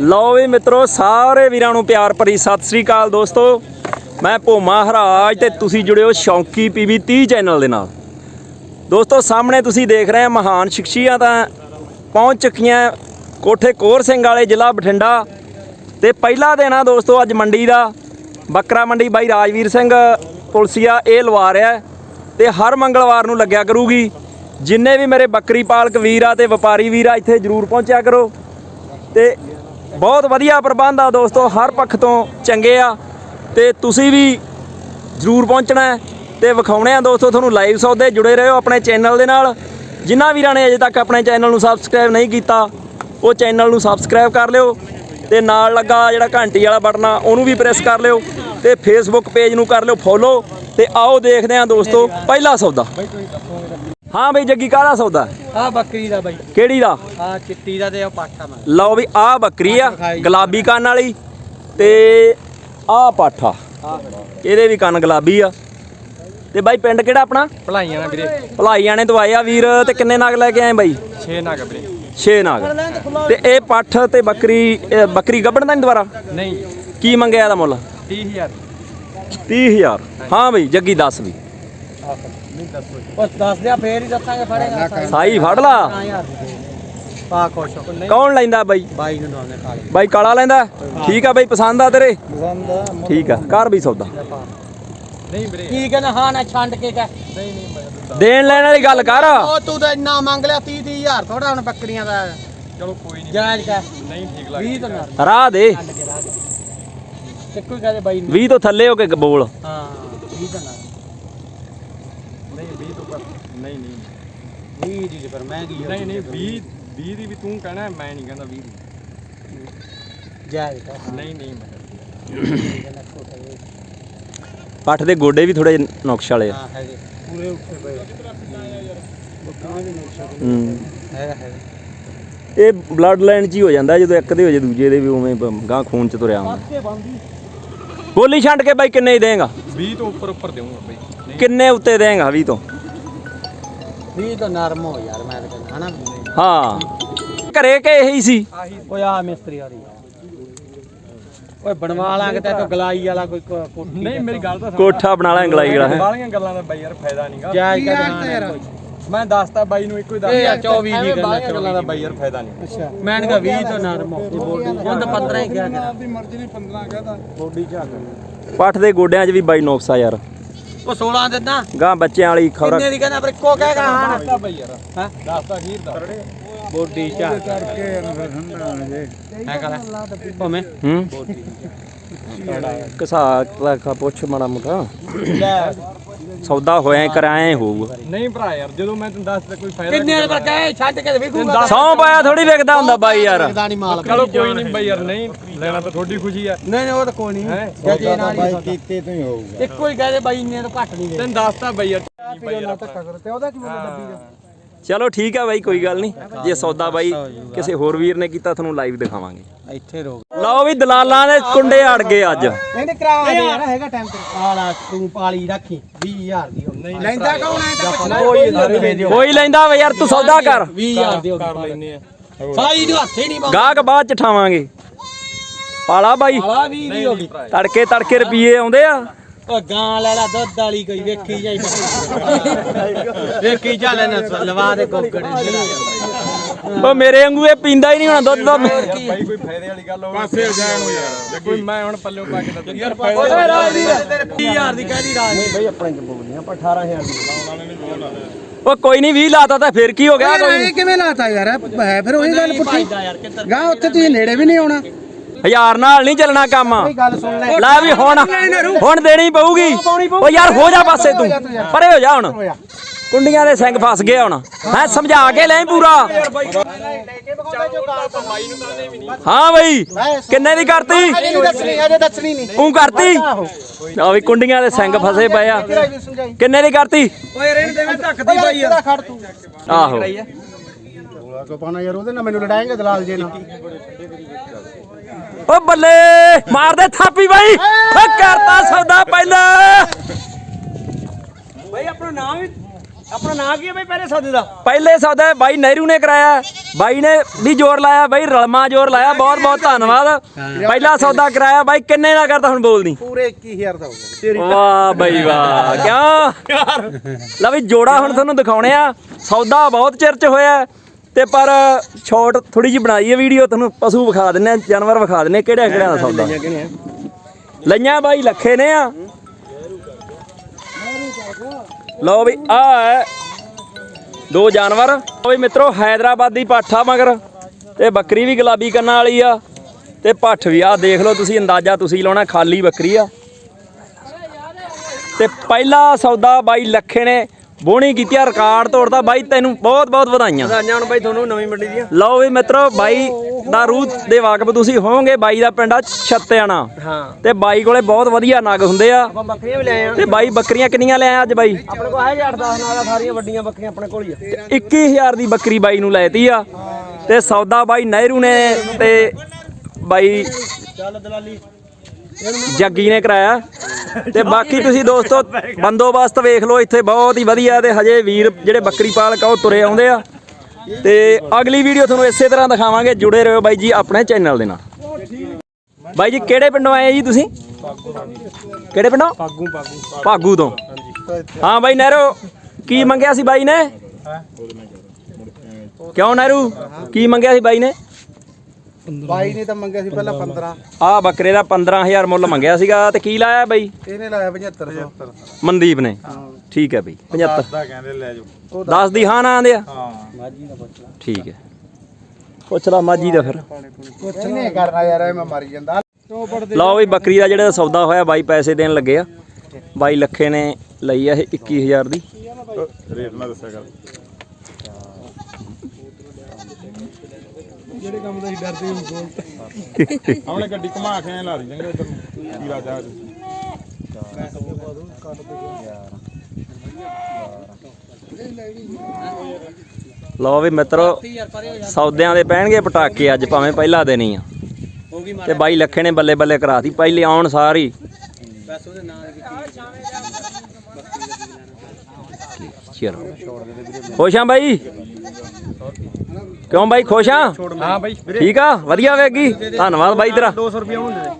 ਲਓ ਵੀ ਮਿੱਤਰੋ, ਸਾਰੇ ਵੀਰਾਂ ਨੂੰ ਪਿਆਰ ਭਰੀ ਸਤਿ ਸ੍ਰੀ ਅਕਾਲ ਦੋਸਤੋ। ਮੈਂ ਭੋਮਾ ਹਰਾਜ ਤੇ ਤੁਸੀਂ ਜੁੜਿਓ ਸ਼ੌਂਕੀ ਪੀਵੀ 30 ਚੈਨਲ ਦੇ ਨਾਲ। ਦੋਸਤੋ, ਸਾਹਮਣੇ ਤੁਸੀਂ ਦੇਖ ਰਹੇ ਆ ਮਹਾਨ ਸ਼ਖਸੀਅਤਾਂ ਪਹੁੰਚ ਚੁੱਕੀਆਂ ਕੋਠੇ ਕੋਰ ਸਿੰਘ ਵਾਲੇ, ਜ਼ਿਲ੍ਹਾ ਬਠਿੰਡਾ। ਤੇ ਪਹਿਲਾ ਦਿਨ ਆ ਦੋਸਤੋ, ਅੱਜ ਮੰਡੀ ਦਾ। ਬੱਕਰਾ ਮੰਡੀ ਬਾਈ ਰਾਜਵੀਰ ਸਿੰਘ ਪੁਲਸੀਆ, ਇਹ ਲਵਾ ਰਿਹਾ ਹੈ ਤੇ ਹਰ ਮੰਗਲਵਾਰ ਨੂੰ ਲੱਗਿਆ ਕਰੂਗੀ। ਜਿੰਨੇ ਵੀ ਮੇਰੇ ਬੱਕਰੀ ਪਾਲਕ ਵੀਰ ਆ ਤੇ ਵਪਾਰੀ ਵੀਰ ਆ, ਇੱਥੇ ਜਰੂਰ ਪਹੁੰਚਿਆ ਕਰੋ। ਤੇ ਬਹੁਤ ਵਧੀਆ ਪ੍ਰਬੰਧ ਆ ਦੋਸਤੋ, ਹਰ ਪੱਖ ਤੋਂ ਚੰਗੇ ਆ ਤੇ ਤੁਸੀਂ ਵੀ ਜਰੂਰ ਪਹੁੰਚਣਾ ਹੈ ਤੇ ਵਿਖਾਉਣੇ ਆ ਦੋਸਤੋ, ਤੁਹਾਨੂੰ ਲਾਈਵ ਸੌਦੇ ਜੁੜੇ ਰਹੋ ਆਪਣੇ ਚੈਨਲ ਦੇ ਨਾਲ। ਜਿਨ੍ਹਾਂ ਵੀਰਾਂ ਨੇ ਅਜੇ ਤੱਕ ਆਪਣੇ ਚੈਨਲ ਨੂੰ ਸਬਸਕ੍ਰਾਈਬ ਨਹੀਂ ਕੀਤਾ, ਉਹ ਚੈਨਲ ਨੂੰ ਸਬਸਕ੍ਰਾਈਬ ਕਰ ਲਿਓ ਤੇ ਨਾਲ ਲੱਗਾ ਜਿਹੜਾ ਘੰਟੀ ਵਾਲਾ ਬਟਨ ਆ, ਉਹਨੂੰ ਵੀ ਪ੍ਰੈਸ ਕਰ ਲਿਓ ਤੇ ਫੇਸਬੁੱਕ ਪੇਜ ਨੂੰ ਕਰ ਲਿਓ ਫੋਲੋ ਤੇ ਆਓ ਦੇਖਦੇ ਹਾਂ ਦੋਸਤੋ, ਪਹਿਲਾ ਸੌਦਾ। ਹਾਂ ਬਈ ਜੱਗੀ ਕਾਹਦਾ ਸੌਦਾ? ਆ ਬੱਕਰੀ ਦਾ ਬਾਈ। ਕਿਹੜੀ ਦਾ? ਆ ਚਿੱਟੀ ਦਾ ਤੇ ਆ ਪਾਠਾ ਮੈਂ। ਲਓ ਵੀ ਆਹ ਬੱਕਰੀ ਆ ਗੁਲਾਬੀ ਕੰਨ ਵਾਲੀ ਤੇ ਆਹ ਪਾਠਾ ਇਹਦੇ ਵੀ ਕੰਨ ਗੁਲਾਬੀ ਆ। ਤੇ ਬਾਈ ਪਿੰਡ ਕਿਹੜਾ ਆਪਣਾ? ਭਲਾਈਆਂ ਨਾ ਵੀਰੇ। ਭਲਾਈਆਂ ਨੇ ਦਵਾਏ ਆ ਵੀਰ ਤੇ ਕਿੰਨੇ ਨਗ ਲੈ ਕੇ ਆਏ ਬਾਈ? 6 ਨਗ ਵੀਰੇ। 6 ਨਗ। ਤੇ ਇਹ ਪੱਠ ਤੇ ਬੱਕਰੀ ਬੱਕਰੀ ਗੱਭਣ ਦਾ ਨਹੀਂ ਦੁਬਾਰਾ? ਨਹੀਂ। ਕੀ ਮੰਗਿਆ ਇਹਦਾ ਮੁੱਲ? 30000 30000 ਹਾਂ ਬਈ ਜੱਗੀ ਦੱਸ ਵੀ। ਬਸ ਦੱਸ ਦਿਆ ਫੇਰ ਹੀ ਦੱਸਾਂਗੇ ਫੜੇਗਾ ਸਾਈ ਫੜ ਲਾ। ਪਾ ਖੁਸ਼ ਹੋ। ਨਹੀਂ। ਕੌਣ ਲੈਂਦਾ ਬਾਈ? ਬਾਈ ਨੂੰ ਕਾਲੇ। ਬਾਈ ਕਾਲਾ ਲੈਂਦਾ? ਠੀਕ ਆ ਬਾਈ ਪਸੰਦ ਆ ਤੇਰੇ? ਪਸੰਦ ਠੀਕ ਆ ਕਰ ਵੀ ਸੌਦਾ। ਨਹੀਂ ਵੀਰੇ। ਕੀ ਕਹਿੰਦਾ ਹਾਂ ਨਾ ਛੰਡ ਕੇ ਕਹਿ। ਨਹੀਂ ਨਹੀਂ ਦੇਣ ਲੈਣ ਵਾਲੀ ਗੱਲ ਕਰ। ਉਹ ਤੂੰ ਤਾਂ ਇੰਨਾ ਮੰਗ ਲਿਆ 30 30000 ਥੋੜਾ ਹੁਣ ਬੱਕਰੀਆਂ ਦਾ। ਚਲੋ ਕੋਈ ਨਹੀਂ। ਜਾਇਜ਼ ਕਹਿ। ਨਹੀਂ ਠੀਕ ਲੱਗ 20 ਤਾਂ ਨਾ ਰਾਹ ਦੇ। ਇੱਕੋ ਹੀ ਕਹਦੇ ਬਾਈ ਨੂੰ। 20 ਤੋਂ ਥੱਲੇ ਹੋ ਕੇ ਬੋਲ। ਹਾਂ 20 ਤਾਂ ਨਹੀਂ 20 ਤੋਂ ਪਰ ਨਹੀਂ ਨਹੀਂ। 20 ਦੀ ਤੇ ਪਰ ਮਹਿੰਗੀ ਨਹੀਂ ਨਹੀਂ 20 20 ਦੀ ਵੀ ਤੂੰ ਕਹਿਣਾ ਮੈਂ ਨਹੀਂ ਕਹਿੰਦਾ 20 ਦੀ। ਜਾਇਜ਼ ਕਹਿ ਨਹੀਂ ਨਹੀਂ ਮੈਂ ਪੱਠ ਦੇ ਗੋਡੇ ਵੀ ਥੋੜੇ ਨੁਕਸ਼ ਵਾਲੇ ਆ। ਹਾਂ ਹੈਗੇ। ਪੂਰੇ ਉੱਠੇ ਪਏ। ਹੂੰ। ਹੈਗਾ ਹੈਗਾ। ਇਹ ਬਲੱਡ ਲਾਈਨ 'ਚ ਹੀ ਹੋ ਜਾਂਦਾ ਜਦੋਂ ਇੱਕ ਦੇ ਹੋ ਜੇ ਦੂਜੇ ਦੇ ਵੀ ਉਵੇਂ ਗਾਂ ਖੂਨ 'ਚ ਤੁਰਿਆ ਹੁੰਦਾ। ਗੋਲੀ ਛੱਡ ਕੇ ਬਾਈ ਕਿੰਨੇ ਹੀ ਦੇਂਗਾ? 20 ਤੋਂ ਉੱਪਰ ਉੱਪਰ ਦੇਵਾਂਗਾ ਬਈ। ਕਿੰਨੇ ਉੱਤੇ ਦੇਂਗਾ 20 ਤੋਂ? 20 ਤਾਂ ਨਰਮ ਹੋ ਯਾਰ ਮੈਂ ਤਾਂ ਕਹਿੰਦਾ ਹਨਾ? ਹਾਂ। ਘਰੇ ਕੇ ਇਹੀ ਸੀ? ਓਏ ਆ ਮਿਸਤਰੀ ਵਾਲੀ ਓਏ ਬਣਵਾ ਲਾਂਗੇ ਤੇ ਤੂੰ ਗਲਾਈ ਵਾਲਾ ਕੋਈ ਕੋ- ਕੋਠੀ ਨਹੀਂ ਮੇਰੀ ਗੱਲ ਤਾਂ ਕੋਠਾ ਬਣਾ ਲਾ ਇੰਗਲਾਈ ਵਾਲਾ। ਹੈ ਬਾਲੀਆਂ ਗੱਲਾਂ ਦਾ ਬਾਈ ਯਾਰ ਫਾਇਦਾ ਨਹੀਂਗਾ ਜਾਇਜ਼ ਕਹਿੰਦਾ ਮੈਂ ਦੱਸਦਾ ਬਾਈ ਨੂੰ ਇੱਕੋ ਹੀ ਦੱਸ ਇਹ ਆ 24 ਦੀ ਐਵੇਂ ਗੱਲ ਦਾ ਬਾਈ ਯਾਰ ਫਾਇਦਾ ਨਹੀਂ। ਅੱਛਾ। ਮੈਂ ਕਿਹਾ 20 ਤਾਂ ਨਰਮ ਹੋ ਬੋਡੀ ਹੁਣ ਤਾਂ 15 ਹੀ ਕਿਹਾ ਕਰ। ਆਪਣੀ ਮਰਜ਼ੀ ਨਹੀਂ 15 ਕਹਦਾ। ਬੋਡੀ ਝਾਕ ਪੱਠ ਦੇ ਗੋਡਿਆਂ 'ਚ ਵੀ ਬਾਈ ਨੁਕਸ ਯਾਰ। ਉਹ 16 ਦਿੰਦਾ। ਗਾਂ ਬੱਚਿਆਂ ਵਾਲੀ ਖਬਰ। ਕਿੰਨੇ ਦੀ ਕਹਿੰਦਾ ਪਰ ਇੱਕੋ ਕਹਿ ਗਾ ਹਾਂ ਦੱਸਦਾ ਬਾਈ ਯਾਰ। ਹਾਂ? ਦੱਸਦਾ ਖੀਰ ਦਾ। ਬੋਡੀ ਝਾਕ ਕਰਕੇ ਹੈ? ਕਲਾ ਭਵੇਂ ਹੂੰ ਕਸਾ ਲੱਖਾ ਪੁੱਛ ਮਾੜਾ ਮੋਟਾ। ਲੈ। ਸੌਦਾ ਹੋਇਆ ਹੀ ਕਰਾਇਆ ਹੋਊਗਾ। ਨਹੀਂ ਭਰਾ ਯਾਰ ਜਦੋਂ ਮੈਂ ਤੈਨੂੰ ਦੱਸਦਾ ਕੋਈ ਫਾਇਦਾ ਕਿੰਨੇ ਦਾ ਕਹੇ ਛੱਡ ਕੇ ਵਿਖੂਗਾ ਸੌ ਪਾਇਆ ਥੋੜੀ ਵਿਕਦਾ ਹੁੰਦਾ ਬਾਈ ਯਾਰ। ਮਾਲ ਚਲੋ ਕੋਈ ਨਹੀਂ ਬਾਈ ਯਾਰ ਨਹੀਂ ਲੈਣਾ ਤਾਂ ਤੁਹਾਡੀ ਖੁਸ਼ੀ ਆ। ਨਹੀਂ ਨਹੀਂ ਉਹ ਤਾਂ ਕੋਈ ਨਹੀਂ। ਹੈਂ? ਜੇ ਨਾਲ ਹੀ ਕੀਤੇ ਤੋਂ ਹੀ ਹੋਊਗਾ। ਇੱਕੋ ਹੀ ਕਹਦੇ ਬਾਈ ਇੰਨੇ ਤੋਂ ਘੱਟ ਨਹੀਂ ਦੇ। ਤੈਨੂੰ ਦੱਸਦਾ ਬਾਈ ਯਾਰ ਬਾਈ ਯਾਰ ਤੇ ਉਹਦਾ ਕੀ ਬੋਲਦਾ ਡੱਬੀ ਦਾ? ਚਲੋ ਠੀਕ ਆ ਬਾਈ ਕੋਈ ਗੱਲ ਨਹੀਂ। ਜੇ ਸੌਦਾ ਬਾਈ ਕਿਸੇ ਹੋਰ ਵੀਰ ਨੇ ਕੀਤਾ ਤੁਹਾਨੂੰ ਲਾਈਵ ਦਿਖਾਵਾਂਗੇ। ਇੱਥੇ ਰੋਕ। ਲਓ ਵੀ ਦਲਾਲਾਂ ਦੇ ਕੁੰਡੇ ਅੜ ਗਏ ਅੱਜ। ਇਹਨੇ ਕਰਾ ਦੇ ਯਾਰ ਹੈਗਾ ਟਾਈਮ ਤੇ। ਆਲਾ ਤੂੰ ਪਾਲੀ ਰੱਖੀ 20000 ਦੀ ਨਹੀਂ ਲੈਂਦਾ ਕੌਣ ਕੋਈ ਦੇ ਲੈਂਦਾ ਵੇ ਯਾਰ ਤੂੰ ਸੌਦਾ ਕਰ। 20000 ਦਿਓ ਕਰ ਲੈਨੇ ਆ। ਸਾਈ ਨੂੰ ਹੱਥੇ ਨਹੀਂ ਗਾਹਕ ਬਾਅਦ ਚ ਠਾਵਾਂਗੇ। ਪਾਲਾ ਬਾਈ। ਆਲਾ 20 ਦੀ ਹੋ ਗਈ। ਤੜਕੇ ਤੜਕੇ ਰੁਪਏ ਆਉਂਦੇ ਆ। ਉਹ ਗਾਂ ਲੈ ਲੈ ਦੁੱਧ ਵਾਲੀ ਕੋਈ ਵੇਖੀ ਜਾਈ ਵੇਖੀ ਜਾ ਲੈਣਾ ਲਵਾ ਦੇ ਕੋਕੜ ਉਹ ਮੇਰੇ ਵਾਂਗੂ ਇਹ ਪੀਂਦਾ ਹੀ ਨਹੀਂ ਹੋਣਾ ਦੁੱਧ ਦਾ। ਬਾਈ ਕੋਈ ਫਾਇਦੇ ਵਾਲੀ ਗੱਲ ਹੋਵੇ। ਪਾਸੇ ਹੋ ਜਾਣ ਨੂੰ ਯਾਰ। ਕੋਈ ਮੈਂ ਹੁਣ ਪੱਲਿਓ ਪਾ ਕੇ ਦੱਸ ਯਾਰ ਫਾਇਦਾ ਰਾਜਵੀਰ 20000 ਦੀ ਕਹਿਦੀ ਰਾਜ ਬਈ ਆਪਣੇ ਚ ਬੋਲਦੇ ਆਪਾਂ 18000 ਦੀ ਉਹ ਕੋਈ ਨਹੀਂ 20 ਲਾਤਾ ਤਾਂ ਫਿਰ ਕੀ ਹੋ ਗਿਆ ਕੋਈ? ਕਿਵੇਂ ਲਾਤਾ ਯਾਰ? ਹੈ ਫਿਰ ਉਹੀ ਗੱਲ ਕਿੱਧਰ ਗਾਂ ਉੱਥੇ ਤੁਸੀਂ ਨੇੜੇ ਵੀ ਨਹੀਂ ਆਉਣਾ। ਹਜ਼ਾਰ ਨਾਲ ਨਹੀਂ ਚੱਲਣਾ ਕੰਮ। ਗੱਲ ਸੁਣ ਲੈ। ਲੈ ਵੀ ਹੁਣ ਹੁਣ ਦੇਣੀ ਪਊਗੀ। ਓ ਯਾਰ ਹੋ ਜਾ ਪਾਸੇ ਤੂੰ। ਪਰੇ ਹੋ ਜਾ ਹੁਣ। ਕੁੰਡੀਆਂ ਦੇ ਸਿੰਘ ਫਸ ਗਏ ਹੁਣ। ਹੈ ਸਮਝਾ ਕੇ ਲੈ ਪੂਰਾ। ਹਾਂ ਬਈ ਕਿੰਨੇ ਦੀ ਕਰਤੀ? ਨਹੀਂ ਦੱਸਣੀ ਅਜੇ ਦੱਸਣੀ ਨਹੀਂ। ਤੂੰ ਕਰਤੀ? ਆ ਵੀ ਕੁੰਡੀਆਂ ਦੇ ਸਿੰਘ ਫਸੇ ਪਏ ਆ। ਕਿੰਨੇ ਦੀ ਕਰਤੀ? ਓਏ ਰਹਿਣ ਦੇ ਮੈਂ ਧੱਕਦੀ ਪਈ ਆ। ਖੜ ਤੂੰ ਆਹੋ ਕੋ ਪਾਣਾ ਯਾਰ ਉਹਦੇ ਨਾਲ ਮੈਨੂੰ ਲੜਾਏਂਗੇ ਦਲਾਲ ਜੇ ਨਾਲ। ਓ ਬੱਲੇ ਮਾਰ ਦੇ ਥਾਪੀ ਬਾਈ। ਓ ਕਰਤਾ ਸੌਦਾ ਪਹਿਲਾਂ। ਬਈ ਆਪਣਾ ਨਾਮ ਵੀ ਆਪਣਾ ਨਾਂ ਕੀ ਹੈ ਬਈ ਪਹਿਲੇ ਸੌਦੇ ਦਾ? ਪਹਿਲੇ ਸੌਦਾ ਬਾਈ ਨਹਿਰੂ ਨੇ ਕਰਾਇਆ। ਬਾਈ ਨੇ ਵੀ ਜ਼ੋਰ ਲਾਇਆ ਬਾਈ ਰਲਮਾ ਜ਼ੋਰ ਲਾਇਆ। ਬਹੁਤ ਬਹੁਤ ਧੰਨਵਾਦ। ਪਹਿਲਾ ਸੌਦਾ ਕਰਾਇਆ। ਬਾਈ ਕਿੰਨੇ ਦਾ ਕਰਦਾ ਹੁਣ ਬੋਲਦੀ? ਪੂਰੇ 21000 ਦਾ ਹੋ ਗਿਆ। ਵਾਹ ਬਈ ਵਾਹ। ਕਿਉਂ? ਲੈ ਵੀ ਜੋੜਾ ਹੁਣ ਤੁਹਾਨੂੰ ਦਿਖਾਉਣੇ ਆ। ਸੌਦਾ ਬਹੁਤ ਚਿਰ ਚ ਹੋਇਆ। ਤੇ ਪਰ ਛੋਟ ਥੋੜੀ ਜਿਹੀ ਬਣਾਈ ਹੈ ਵੀਡੀਓ ਤੁਹਾਨੂੰ ਪਸ਼ੂ ਵਿਖਾ ਦਿੰਨੇ ਆ ਜਾਨਵਰ ਵਿਖਾ ਦਿੰਨੇ ਕਿਹੜਿਆਂ ਕਿਹੜਿਆਂ ਦਾ ਸੌਦਾ? ਲਈਆਂ ਬਾਈ ਲੱਖੇ ਨੇ ਆ। ਲਓ ਵੀ ਆ ਹੈ ਦੋ ਜਾਨਵਰ। ਵੀ ਮਿੱਤਰੋ ਹੈਦਰਾਬਾਦ ਦੀ ਪਾਠਾ ਮਗਰ ਤੇ ਬੱਕਰੀ ਵੀ ਗੁਲਾਬੀ ਕੰਨਾਂ ਵਾਲੀ ਆ ਤੇ ਪੱਠ ਵੀ ਆ ਦੇਖ ਲਓ ਤੁਸੀਂ ਅੰਦਾਜ਼ਾ ਤੁਸੀਂ ਲਾਉਣਾ ਖਾਲੀ ਬੱਕਰੀ ਆ। ਤੇ ਪਹਿਲਾ ਸੌਦਾ ਬਾਈ ਲੱਖੇ ਨੇ ਬੋਣੀ ਕੀਤੀ ਆ ਰਿਕਾਰਡ ਤੋੜਦਾ ਬਾਈ ਤੈਨੂੰ ਬਹੁਤ ਬਹੁਤ ਵਧਾਈਆਂ। ਵਧਾਈਆਂ ਹੁਣ ਬਈ ਤੁਹਾਨੂੰ ਨਵੀਂ ਮੰਡੀ ਦੀਆਂ। ਲਓ ਵੀ ਮਿੱਤਰੋ ਬਾਈ ਦਾ ਰੂਹ ਦੇ ਵਾਕਫ ਤੁਸੀਂ ਹੋਵੋਗੇ ਬਾਈ ਦਾ ਪਿੰਡ ਆ ਛੱਤਿਆਣਾ। ਹਾਂ। ਤੇ ਬਾਈ ਕੋਲੇ ਬਹੁਤ ਵਧੀਆ ਨਗ ਹੁੰਦੇ ਆ। ਆਪਾਂ ਬੱਕਰੀਆਂ ਵੀ ਲੈ ਆਏ ਆ। ਤੇ ਬਾਈ ਬੱਕਰੀਆਂ ਕਿੰਨੀਆਂ ਲੈ ਆਇਆ ਅੱਜ ਬਾਈ? ਆਪਣੇ ਕੋਲ ਹੈਗੇ 8-10 ਨਾਲ ਸਾਰੀਆਂ ਵੱਡੀਆਂ ਬੱਕਰੀਆਂ ਆਪਣੇ ਕੋਲ ਹੀ ਆ। 21000 ਦੀ ਬੱਕਰੀ ਬਾਈ ਨੂੰ ਲੈਤੀ ਆ। ਤੇ ਸੌਦਾ ਬਾਈ ਨਹਿਰੂ ਨੇ ਤੇ ਬਾਈ ਚੱਲ ਦਲਾਲੀ। ਜੱਗੀ ਨੇ ਕਰਾਇਆ। ਤੇ ਬਾਕੀ ਤੁਸੀਂ ਦੋਸਤੋ ਬੰਦੋਬਸਤ ਵੇਖ ਲਓ ਇੱਥੇ ਬਹੁਤ ਹੀ ਵਧੀਆ ਤੇ ਹਜੇ ਵੀਰ ਜਿਹੜੇ ਬੱਕਰੀ ਪਾਲਕ ਆ ਉਹ ਤੁਰੇ ਆਉਂਦੇ ਆ। ਤੇ ਅਗਲੀ ਵੀਡੀਓ ਤੁਹਾਨੂੰ ਇਸੇ ਤਰ੍ਹਾਂ ਦਿਖਾਵਾਂਗੇ ਜੁੜੇ ਰਹੋ ਬਾਈ ਜੀ ਆਪਣੇ ਚੈਨਲ ਦੇ ਨਾਲ। ਬਾਈ ਜੀ ਕਿਹੜੇ ਪਿੰਡੋਂ ਆਏ ਜੀ ਤੁਸੀਂ? ਕਿਹੜੇ ਪਿੰਡੋਂ? ਪਾਗੂ ਪਾਗੂ। ਭਾਗੂ ਤੋਂ। ਹਾਂ ਬਾਈ ਨਹਿਰੂ ਕੀ ਮੰਗਿਆ ਸੀ ਬਾਈ ਨੇ? ਕਿਉਂ ਨਹਿਰੂ? ਕੀ ਮੰਗਿਆ ਸੀ ਬਾਈ ਨੇ? ਬਾਈ ਨੇ ਤਾਂ ਮੰਗਿਆ ਸੀ ਪਹਿਲਾਂ 15 ਆ ਬੱਕਰੇ ਦਾ 15000 ਮੁੱਲ ਮੰਗਿਆ ਸੀਗਾ ਤੇ ਕੀ ਲਾਇਆ ਬਾਈ? ਇਹਨੇ ਲਾਇਆ 7500 ਮਨਦੀਪ ਨੇ। ਠੀਕ ਹੈ ਬਈ 75 ਦਾ ਕਹਿੰਦੇ ਲੈ ਜਾਓ। 10 ਦੀ ਹਾਂ ਨਾ ਆਂਦੇ ਆ। ਹਾਂ। ਠੀਕ ਹੈ। ਪੁੱਛ ਲਾ ਮਾਜੀ ਦਾ ਫਿਰ। ਕੁਛ ਨਹੀਂ ਕਰਨਾ ਯਾਰ ਇਹ ਮੈਂ ਮਰੀ ਜਾਂਦਾ। ਲਓ ਵੀ ਬੱਕਰੀ ਦਾ ਜਿਹੜਾ ਸੌਦਾ ਹੋਇਆ ਬਾਈ ਪੈਸੇ ਦੇਣ ਲੱਗੇ ਆ। ਬਾਈ ਲੱਖੇ ਨੇ ਲਈ ਆ ਇਹ 21000 ਦੀ। ਰੇਟ ਨਾ ਦੱਸਿਆ ਕਰ। ਜਿਹੜੇ ਕੰਮ ਦਾ ਹੀ ਡਰਦੇ ਹੁਣ ਬੋਲ ਆਪਣੇ ਗੱਡੀ ਘੁਮਾ ਕੇ ਐ ਲਾ ਦੀ ਚੰਗਾ ਇਧਰ ਨੂੰ ਵੀਰਾ ਜਾ ਲਓ ਵੀ ਮਿੱਤਰੋ ਸੌਦਿਆਂ ਦੇ ਪੈਣਗੇ ਪਟਾਕੇ ਅੱਜ ਭਾਵੇਂ ਪਹਿਲਾ ਦਿਨ ਹੀ ਆ। ਹੋ ਤੇ ਬਾਈ ਲੱਖੇ ਨੇ ਬੱਲੇ ਬੱਲੇ ਕਰਾਤੀ ਪਹਿਲੇ ਆਉਣ ਸਾਰੀ। ਬਸ ਉਹਦੇ ਨਾਂ ਚਲੋ ਖੁਸ਼ ਆ ਬਾਈ? ਕਿਉਂ ਬਾਈ ਖੁਸ਼ ਆ? ਹਾਂ ਬਈ। ਠੀਕ ਆ? ਵਧੀਆ ਵੇਗੀ ਧੰਨਵਾਦ ਬਾਈ ਤੇਰਾ। 200 ਰੁਪਏ ਦੇ ਦੇ।